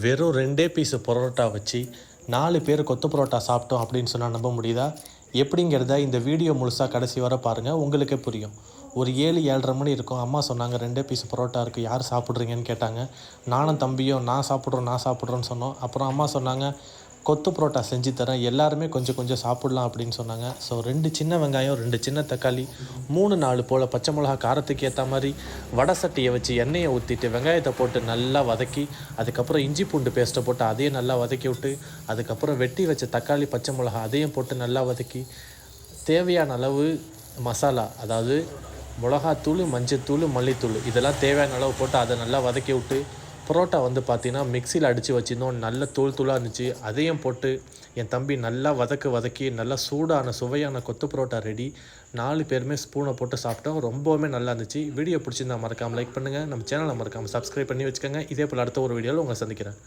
வெறும் ரெண்டே பீஸு பரோட்டா வச்சு நாலு பேர் கொத்து பரோட்டா சாப்பிட்டோம் அப்படின்னு சொன்னால் நம்ப முடியுதா? எப்படிங்கிறத இந்த வீடியோ முழுசாக கடைசி வர பாருங்கள் உங்களுக்கே புரியும். ஒரு ஏழு ஏழரை மணி இருக்கும். அம்மா சொன்னாங்க ரெண்டே பீஸ் பரோட்டா இருக்குது யார் சாப்பிட்றீங்கன்னு கேட்டாங்க. நானும் தம்பியும் நான் சாப்பிட்றோம் நான் சாப்பிட்றோன்னு சொன்னோம். அப்புறம் அம்மா சொன்னாங்க கொத்து புரோட்டா செஞ்சு தரேன். எல்லாருமே கொஞ்சம் கொஞ்சம் சாப்பிட்லாம் அப்படின்னு சொன்னாங்க. ஸோ ரெண்டு சின்ன வெங்காயம் ரெண்டு சின்ன தக்காளி மூணு நாலு போல் பச்சை மிளகா காரத்துக்கு ஏற்ற மாதிரி வடை சட்டியை வச்சு எண்ணெயை ஊற்றிட்டு வெங்காயத்தை போட்டு நல்லா வதக்கி அதுக்கப்புறம் இஞ்சி பூண்டு பேஸ்ட்டை போட்டு அதையும் நல்லா வதக்கி விட்டு அதுக்கப்புறம் வெட்டி வச்ச தக்காளி பச்சை மிளகா அதையும் போட்டு நல்லா வதக்கி தேவையான அளவு மசாலா அதாவது மிளகாத்தூள் மஞ்சத்தூள் மல்லித்தூள் இதெல்லாம் தேவையான அளவு போட்டு அதை நல்லா வதக்கி விட்டு பரோட்டா வந்து பார்த்தீங்கன்னா மிக்சியில் அடித்து வச்சுருந்தோம். நல்ல தூள் தூளாக இருந்துச்சு. அதையும் போட்டு என் தம்பி நல்லா வதக்கு வதக்கி நல்லா சூடான சுவையான கொத்து பரோட்டா ரெடி நாலு பேருமே ஸ்பூனை போட்டு சாப்பிட்டோம். ரொம்பவுமே நல்லா இருந்துச்சு. வீடியோ பிடிச்சிருந்தா மறக்காமல் லைக் பண்ணுங்கள் நம்ம சேனலை மறக்காமல் சப்ஸ்கிரைப் பண்ணி வச்சுக்கோங்க. இதே போல் அடுத்த ஒரு வீடியோவில் உங்களை சந்திக்கிறேன்.